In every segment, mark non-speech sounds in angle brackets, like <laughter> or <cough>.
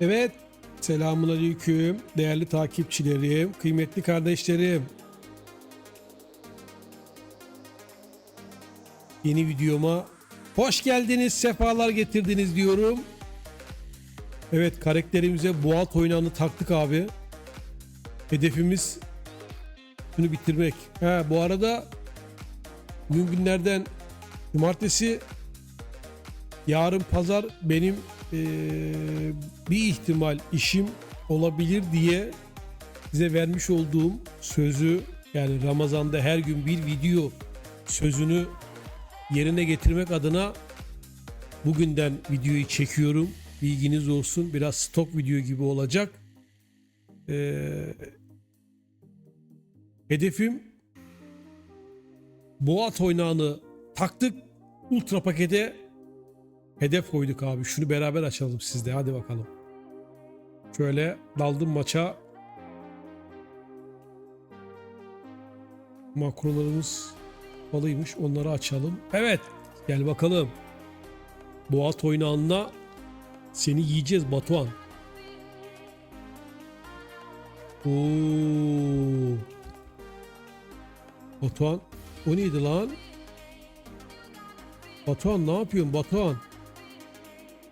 Evet, selamun aleyküm değerli takipçilerim, kıymetli kardeşlerim. Yeni videoma hoş geldiniz, sefalar getirdiniz diyorum. Evet, karakterimize boğalt oynağını taktık abi. Hedefimiz bunu bitirmek. Ha, bu arada bugün günlerden cumartesi yarın pazar benim eee, bir ihtimal işim olabilir diye size vermiş olduğum sözü yani Ramazan'da her gün bir video sözünü yerine getirmek adına bugünden videoyu çekiyorum. Bilginiz olsun. Biraz stok video gibi olacak. Eee, hedefim Boğat oynağını taktık. Ultra pakete hedef koyduk abi. Şunu beraber açalım sizde. Hadi bakalım. Şöyle daldım maça. Makrolarımız balıymış. Onları açalım. Evet. Gel bakalım. Boğat oynağında seni yiyeceğiz Batuhan. Oo. Batuhan. O neydi lan? Batuhan ne yapıyorsun Batuhan?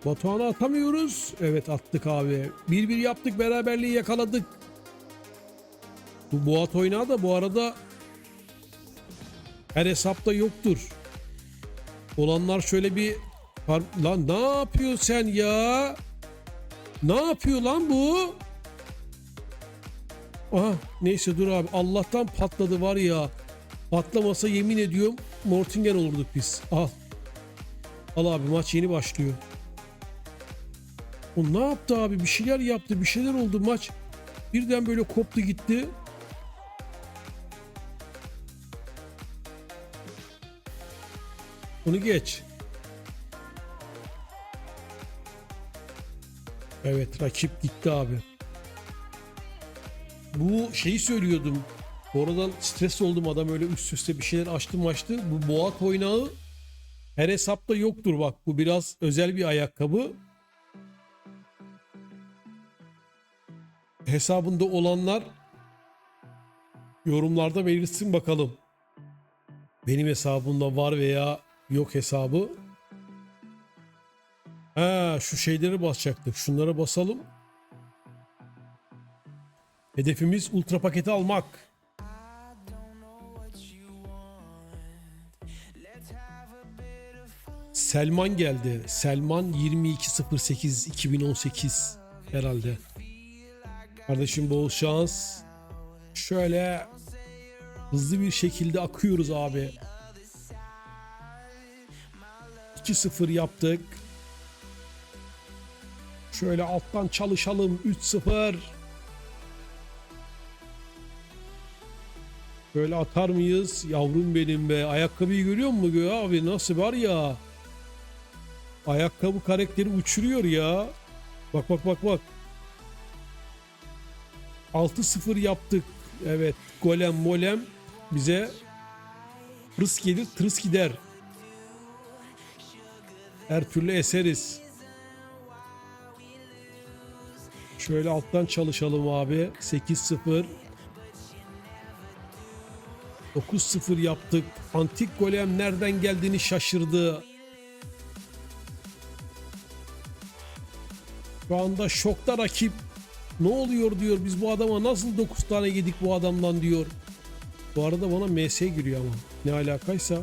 Batuhan'ı atamıyoruz. Evet attık abi. Bir bir yaptık beraberliği yakaladık. Bu Boğat oynağı da bu arada her hesapta yoktur. Olanlar şöyle bir lan ne yapıyor sen ya? Ne yapıyor lan bu? Aha neyse dur abi Allah'tan patladı var ya. Patlamasa yemin ediyorum Mortingen olurduk biz. Al. Al abi maç yeni başlıyor. O ne yaptı abi? Bir şeyler yaptı. Bir şeyler oldu maç. Birden böyle koptu gitti. Onu geç. Evet rakip gitti abi. Bu şeyi söylüyordum. Oradan stres oldum adam öyle üst üste bir şeyler açtı açtı. Bu boğat oynağı her hesapta yoktur bak. Bu biraz özel bir ayakkabı. Hesabında olanlar yorumlarda belirtsin bakalım. Benim hesabımda var veya yok hesabı. Ha şu şeyleri basacaktık. Şunlara basalım. Hedefimiz ultra paketi almak. Selman geldi. Selman 2208 2018 herhalde. Kardeşim bol şans. Şöyle hızlı bir şekilde akıyoruz abi. 2-0 yaptık. Şöyle alttan çalışalım. 3-0. Böyle atar mıyız? Yavrum benim be. Ayakkabıyı görüyor musun abi? Nasıl var ya? Ayakkabı karakteri uçuruyor ya. Bak bak bak bak. 6-0 yaptık. Evet. Golem molem bize tırıs gelir tırıs gider. Her türlü eseriz. Şöyle alttan çalışalım abi. 8-0. 9-0 yaptık. Antik golem nereden geldiğini şaşırdı. Şu anda şokta rakip. Ne oluyor diyor. Biz bu adama nasıl 9 tane yedik bu adamdan diyor. Bu arada bana MS giriyor ama. Ne alakaysa.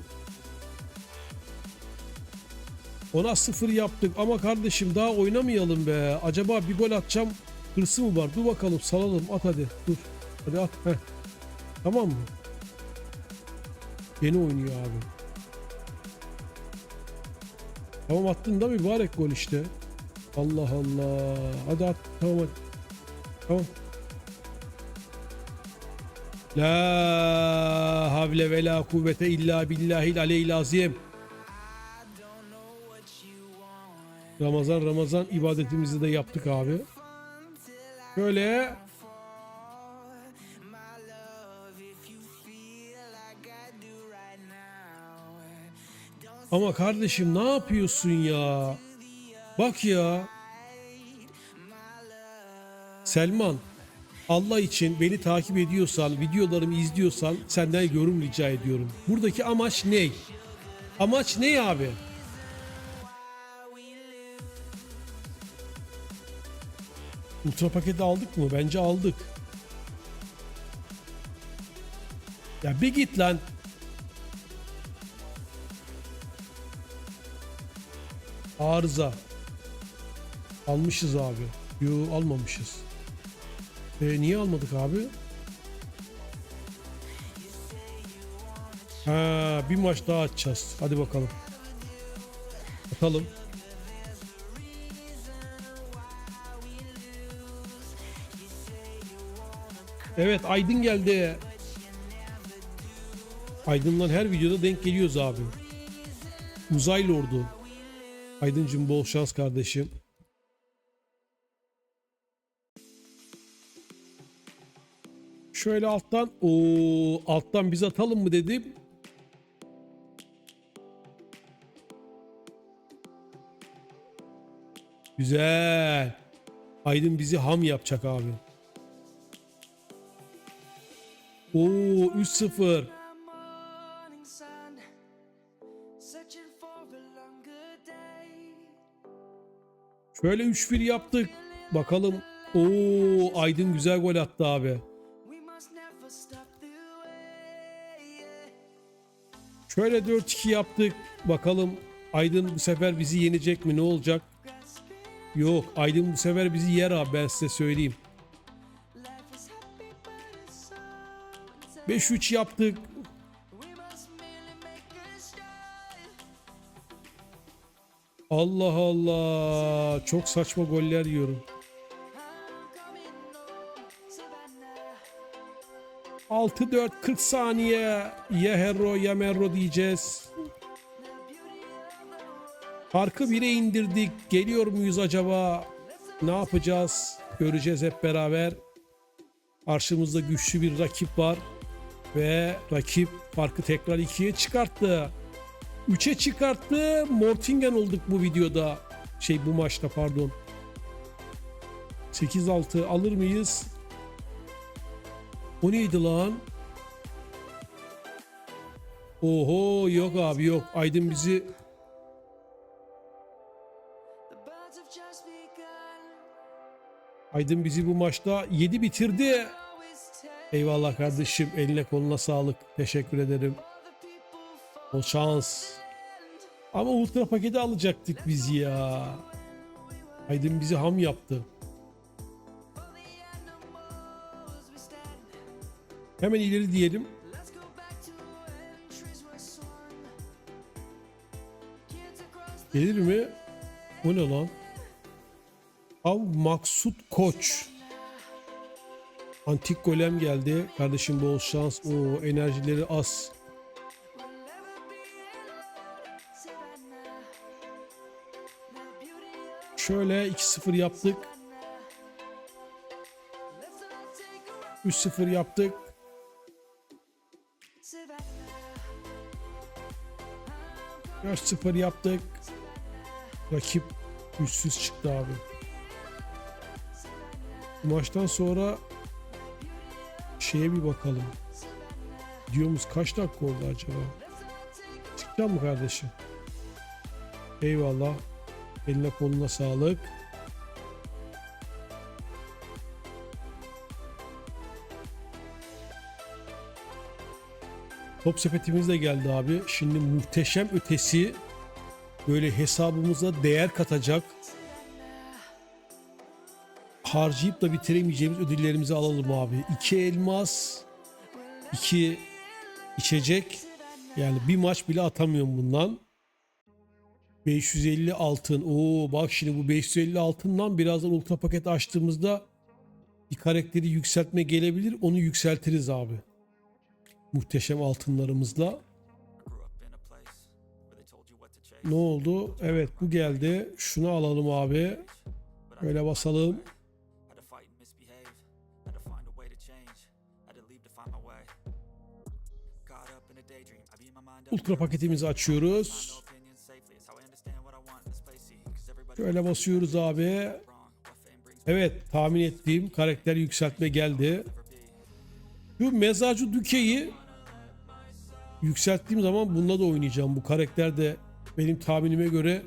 Ona sıfır yaptık ama kardeşim daha oynamayalım be. Acaba bir gol atacağım hırsı mı var? Dur bakalım salalım at hadi. Dur. Hadi at. Heh. Tamam mı? Yeni oynuyor abi. Tamam attın da mübarek gol işte. Allah Allah. Hadi at. Tamam hadi. Tamam. La havle ve la kuvvete illa billahil aleyhil azim. Ramazan Ramazan ibadetimizi de yaptık abi. Şöyle Ama kardeşim ne yapıyorsun ya? Bak ya. Selman Allah için beni takip ediyorsan, videolarımı izliyorsan senden yorum rica ediyorum. Buradaki amaç ne? Amaç ne abi? Ultra paketi aldık mı? Bence aldık. Ya bir git lan. Arıza. Almışız abi. Yo almamışız. E, niye almadık abi? Ha, bir maç daha atacağız. Hadi bakalım. Bakalım. Evet Aydın geldi. Aydın'dan her videoda denk geliyoruz abi. Uzaylı ordu. Aydıncım bol şans kardeşim. Şöyle alttan o alttan biz atalım mı dedim. Güzel. Aydın bizi ham yapacak abi. Oo 3-0. morning sun, searching for a longer day. Şöyle 3-1 yaptık. Bakalım. Oo Aydın güzel gol attı abi. Şöyle 4-2 yaptık. Bakalım Aydın bu sefer bizi yenecek mi? Ne olacak? Yok Aydın bu sefer bizi yer abi ben size söyleyeyim. Life is happy, but it's so 5-3 yaptık. Allah Allah. Çok saçma goller yiyorum. 6-4 40 saniye. Ya Herro ya Merro diyeceğiz. Farkı 1'e indirdik. Geliyor muyuz acaba? Ne yapacağız? Göreceğiz hep beraber. Karşımızda güçlü bir rakip var. Ve rakip farkı tekrar 2'ye çıkarttı. 3'e çıkarttı. Mortingen olduk bu videoda. Şey bu maçta pardon. 8-6 alır mıyız? O neydi lan? Oho yok abi yok. Aydın bizi. Aydın bizi bu maçta 7 bitirdi. Eyvallah kardeşim. Eline koluna sağlık. Teşekkür ederim. Bol şans. Ama ultra paketi alacaktık biz ya. Aydın bizi ham yaptı. Hemen ileri diyelim. Gelir mi? O ne lan? Av Maksut Koç. Antik golem geldi. Kardeşim bol şans. O enerjileri az. Şöyle 2-0 yaptık. let's all take a ride. 3-0 yaptık. 4-0 yaptık. Rakip güçsüz çıktı abi. Bu maçtan sonra şeye bir bakalım. Diyoruz kaç dakika oldu acaba? Çıkacak mı kardeşim? Eyvallah. Eline koluna sağlık. Top sepetimiz de geldi abi. Şimdi muhteşem ötesi böyle hesabımıza değer katacak harcayıp da bitiremeyeceğimiz ödüllerimizi alalım abi. İki elmas, iki içecek. Yani bir maç bile atamıyorum bundan. 550 altın. Oo bak şimdi bu 550 altından birazdan ultra paket açtığımızda bir karakteri yükseltme gelebilir. Onu yükseltiriz abi. Muhteşem altınlarımızla. Ne oldu? Evet bu geldi. Şunu alalım abi. Böyle basalım. Ultra paketimizi açıyoruz. Şöyle basıyoruz abi. Evet tahmin ettiğim karakter yükseltme geldi. Şu mezarcı Düke'yi yükselttiğim zaman bununla da oynayacağım. Bu karakter de benim tahminime göre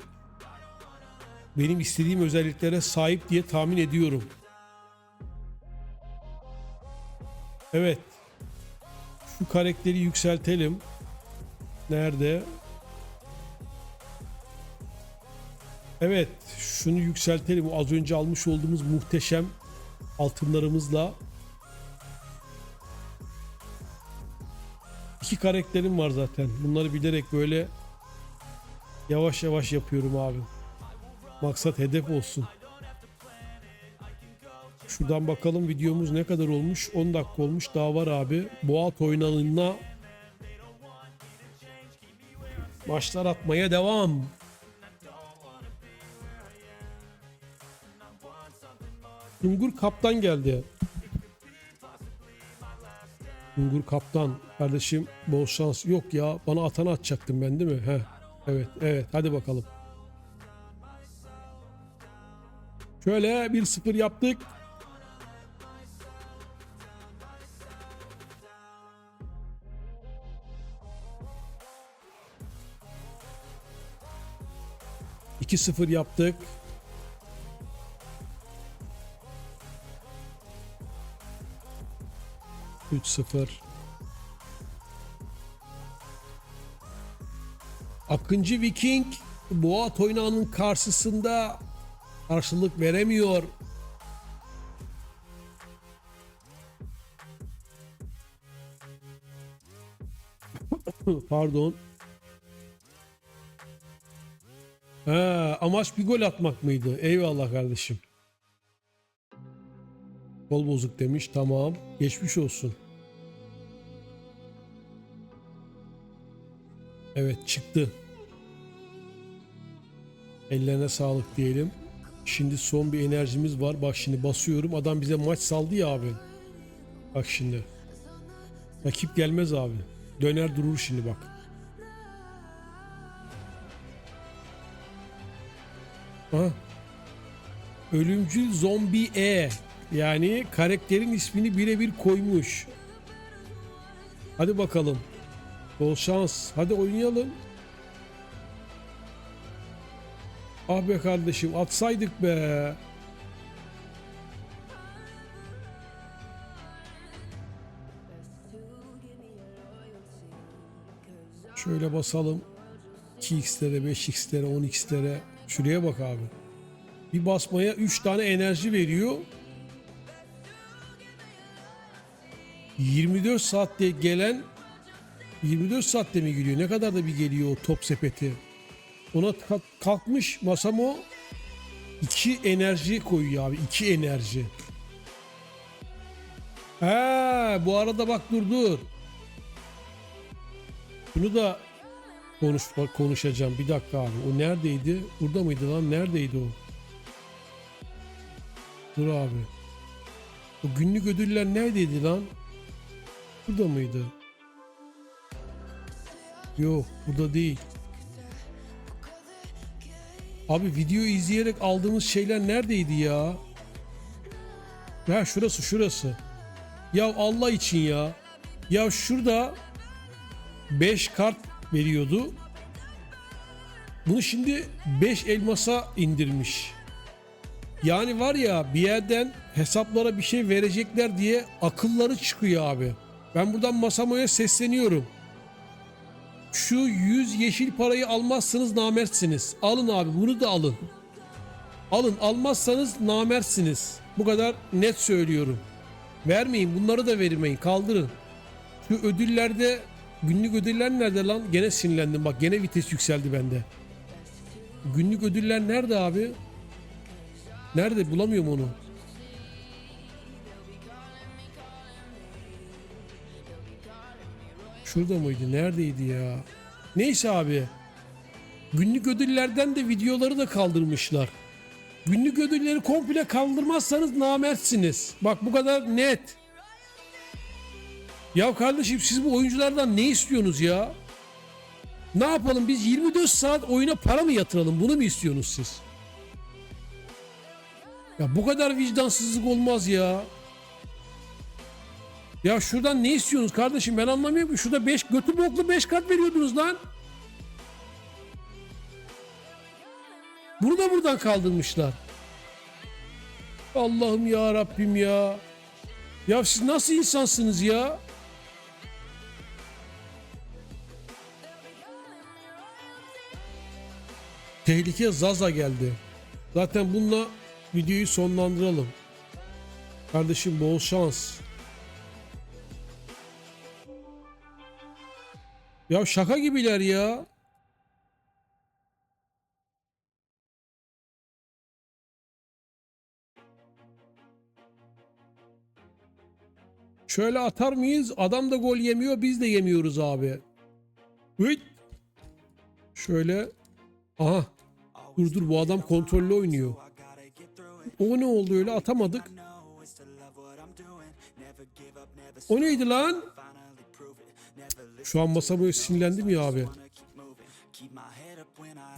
benim istediğim özelliklere sahip diye tahmin ediyorum. Evet. Şu karakteri yükseltelim. Nerede? Evet, şunu yükseltelim. Az önce almış olduğumuz muhteşem altınlarımızla. İki karakterim var zaten. Bunları bilerek böyle yavaş yavaş yapıyorum abi. Maksat hedef olsun. Şuradan bakalım videomuz ne kadar olmuş? 10 dakika olmuş. Daha var abi. Boğat oynanına maçlar atmaya devam. Sungur Kaptan geldi. Sungur Kaptan kardeşim bol şans. Yok ya bana atanı atacaktım ben değil mi? He. Evet evet hadi bakalım. Şöyle 1-0 yaptık. İki sıfır yaptık. Üç sıfır. Akıncı Viking Boğa Toynağı'nın karşısında karşılık veremiyor. <coughs> Pardon. Ha, amaç bir gol atmak mıydı? Eyvallah kardeşim. Kol bozuk demiş. Tamam. Geçmiş olsun. Evet çıktı. Ellerine sağlık diyelim. Şimdi son bir enerjimiz var. Bak şimdi basıyorum. Adam bize maç saldı ya abi. Bak şimdi. Rakip gelmez abi. Döner durur şimdi bak. Aha. Ölümcül zombi E. Yani karakterin ismini birebir koymuş. Hadi bakalım. Bol şans. Hadi oynayalım. Ah be kardeşim atsaydık be. Şöyle basalım. 2x'lere, 5x'lere, 10x'lere. Şuraya bak abi. Bir basmaya 3 tane enerji veriyor. 24 saatte gelen 24 saatte mi geliyor? Ne kadar da bir geliyor o top sepeti? Ona ka- kalkmış Masamo 2 enerji koyuyor abi. 2 enerji. Ha, bu arada bak dur dur. Bunu da konuş konuşacağım. Bir dakika abi. O neredeydi? Burada mıydı lan? Neredeydi o? Dur abi. O günlük ödüller neredeydi lan? Burada mıydı? Yok, burada değil. Abi video izleyerek aldığımız şeyler neredeydi ya? Ha şurası şurası. Ya Allah için ya. Ya şurada 5 kart veriyordu. Bunu şimdi 5 elmasa indirmiş. Yani var ya bir yerden hesaplara bir şey verecekler diye akılları çıkıyor abi. Ben buradan Masamo'ya sesleniyorum. Şu 100 yeşil parayı almazsanız namertsiniz. Alın abi bunu da alın. Alın almazsanız namertsiniz. Bu kadar net söylüyorum. Vermeyin bunları da vermeyin kaldırın. Şu ödüllerde günlük ödüller nerede lan? Gene sinirlendim bak gene vites yükseldi bende. Günlük ödüller nerede abi? Nerede bulamıyorum onu. Şurada mıydı? Neredeydi ya? Neyse abi. Günlük ödüllerden de videoları da kaldırmışlar. Günlük ödülleri komple kaldırmazsanız namertsiniz. Bak bu kadar net. Ya kardeşim siz bu oyunculardan ne istiyorsunuz ya? Ne yapalım biz 24 saat oyuna para mı yatıralım? Bunu mu istiyorsunuz siz? Ya bu kadar vicdansızlık olmaz ya. Ya şuradan ne istiyorsunuz kardeşim ben anlamıyorum. Şurada 5 götü boklu 5 kat veriyordunuz lan. Bunu da buradan kaldırmışlar. Allah'ım ya Rabbim ya. Ya siz nasıl insansınız ya? Tehlike Zaza geldi. Zaten bununla videoyu sonlandıralım. Kardeşim bol şans. Ya şaka gibiler ya. Şöyle atar mıyız? Adam da gol yemiyor, biz de yemiyoruz abi. Hıt. Şöyle. Aha. Dur dur bu adam kontrollü oynuyor. O ne oldu öyle atamadık. O neydi lan? Şu an masa böyle sinirlendim ya abi.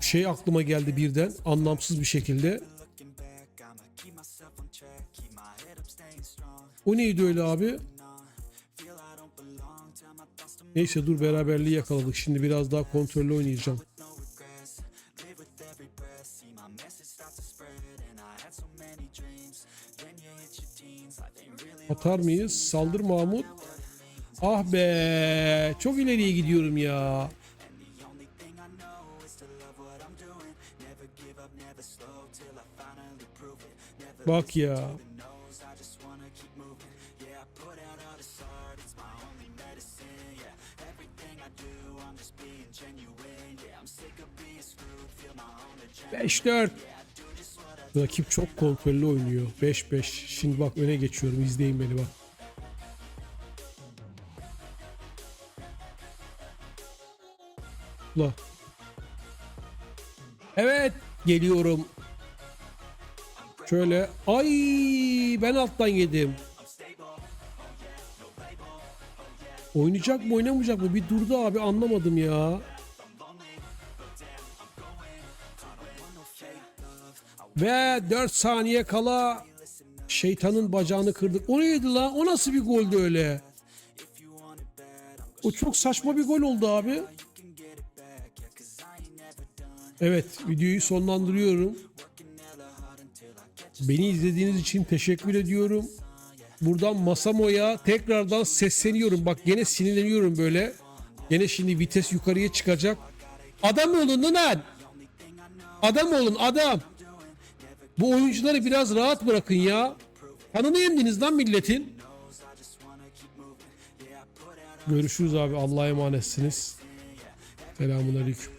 Şey aklıma geldi birden anlamsız bir şekilde. O neydi öyle abi? Neyse dur beraberliği yakaladık. Şimdi biraz daha kontrollü oynayacağım. Atar mıyız? Saldır Mahmut. Ah be. Çok ileriye gidiyorum ya. Bak ya. Beş dört. Rakip çok kontrollü oynuyor. 5-5. Şimdi bak öne geçiyorum. İzleyin beni bak. La. Evet. Geliyorum. Şöyle. Ay ben alttan yedim. Oynayacak mı oynamayacak mı? Bir durdu abi anlamadım ya. Ve 4 saniye kala şeytanın bacağını kırdık. O neydi lan? O nasıl bir goldü öyle? O çok saçma bir gol oldu abi. Evet videoyu sonlandırıyorum. Beni izlediğiniz için teşekkür ediyorum. Buradan Masamo'ya tekrardan sesleniyorum. Bak gene sinirleniyorum böyle. Gene şimdi vites yukarıya çıkacak. Adam olun lan. Adam olun adam. Bu oyuncuları biraz rahat bırakın ya. Kanını yendiniz lan milletin. Görüşürüz abi. Allah'a emanetsiniz. Selamun aleyküm.